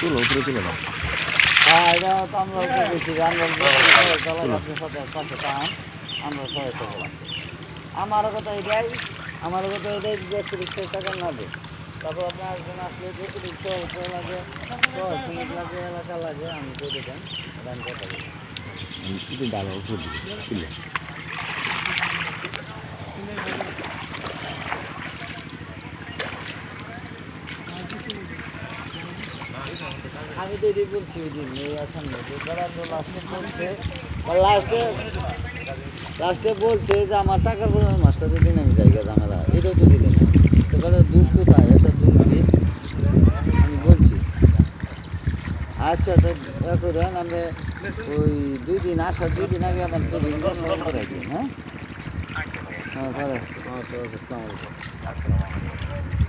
তুলো উপরে তুলে না হ্যাঁ এটা তো আমরা উপরে সহায়তা করলাম কথা এটাই আমার কথা এটাই যে একশো রিক্সা টাকা না দেয় তারপর আপনার একজন আসলে যে রিক্সা হতে লাগে মিনিট লাগে এলাকা লাগে আমি করে দেন এটা আমি কথা বলি। উপরে আমি তো বলছি, ওই দিন এই আসামে লাস্টে বলছে লাস্টে লাস্টে বলছে যে আমার টাকার পরিমাণ মাছটা তো দিন আমি জায়গা ঝামেলা, এটাও তো দিলেন না তো কথা দুধ কোথায়? এটা দুর্নীতি আমি বলছি। আচ্ছা তো দেন আমরা ওই দুই দিন আসার দুই দিন আগে আমার করে দিন হ্যাঁ? হ্যাঁ তাহলে। হ্যাঁ তো আসসালামু আলাইকুম।